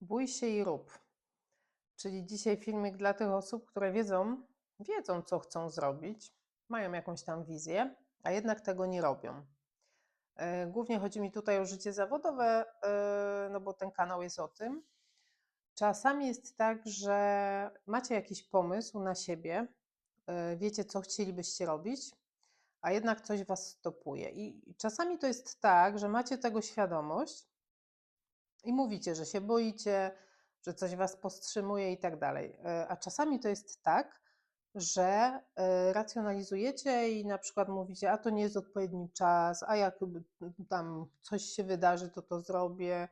Bój się i rób. Czyli dzisiaj filmik dla tych osób, które wiedzą, wiedzą, co chcą zrobić, mają jakąś tam wizję, a jednak tego nie robią. E, Głównie chodzi mi tutaj o życie zawodowe, e, no bo ten kanał jest o tym. Czasami jest tak, że macie jakiś pomysł na siebie, e, wiecie, co chcielibyście robić, a jednak coś was stopuje. I i czasami to jest tak, że macie tego świadomość i mówicie, że się boicie, że coś was powstrzymuje i tak dalej. E, A czasami to jest tak, że e, racjonalizujecie i na przykład mówicie, a to nie jest odpowiedni czas, a jak tam coś się wydarzy, to to zrobię,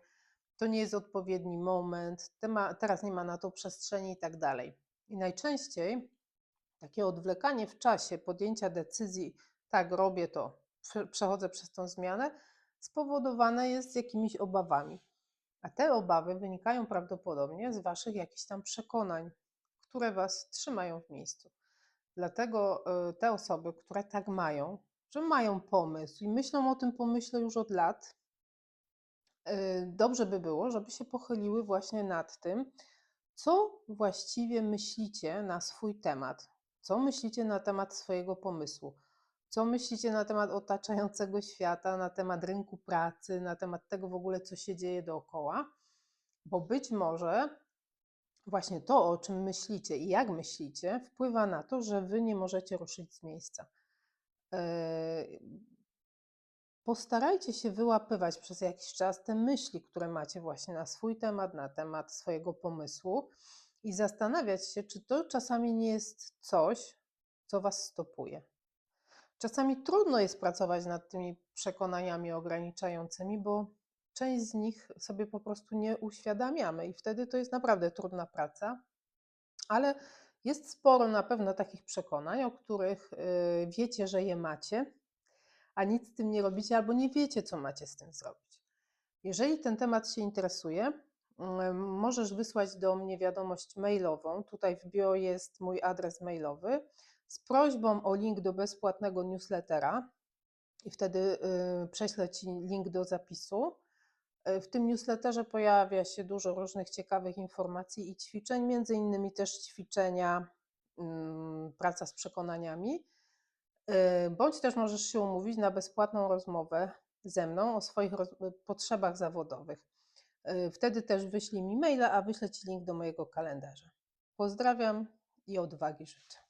to nie jest odpowiedni moment, teraz nie ma na to przestrzeni i tak dalej. I najczęściej takie odwlekanie w czasie podjęcia decyzji, tak robię to, prze- przechodzę przez tą zmianę, spowodowane jest jakimiś obawami. A te obawy wynikają prawdopodobnie z Waszych jakichś tam przekonań, które Was trzymają w miejscu. Dlatego y, te osoby, które tak mają, że mają pomysł i myślą o tym pomyśle już od lat, y, dobrze by było, żeby się pochyliły właśnie nad tym, co właściwie myślicie na swój temat, co myślicie na temat swojego pomysłu, co myślicie na temat otaczającego świata, na temat rynku pracy, na temat tego w ogóle, co się dzieje dookoła, bo być może właśnie to, o czym myślicie i jak myślicie, wpływa na to, że wy nie możecie ruszyć z miejsca. Yy, Postarajcie się wyłapywać przez jakiś czas te myśli, które macie właśnie na swój temat, na temat swojego pomysłu i zastanawiać się, czy to czasami nie jest coś, co was stopuje. Czasami trudno jest pracować nad tymi przekonaniami ograniczającymi, bo część z nich sobie po prostu nie uświadamiamy i wtedy to jest naprawdę trudna praca, ale jest sporo na pewno takich przekonań, o których y, wiecie, że je macie, a nic z tym nie robicie albo nie wiecie, co macie z tym zrobić. Jeżeli ten temat się interesuje, mm, możesz wysłać do mnie wiadomość mailową. Tutaj w bio jest mój adres mailowy z prośbą o link do bezpłatnego newslettera i wtedy y, prześlę Ci link do zapisu. Y, W tym newsletterze pojawia się dużo różnych ciekawych informacji i ćwiczeń, między innymi też ćwiczenia mm, praca z przekonaniami. Y, Bądź też możesz się umówić na bezpłatną rozmowę ze mną o swoich potrzebach zawodowych. Wtedy też wyślij mi maila, a wyślę Ci link do mojego kalendarza. Pozdrawiam i odwagi życzę.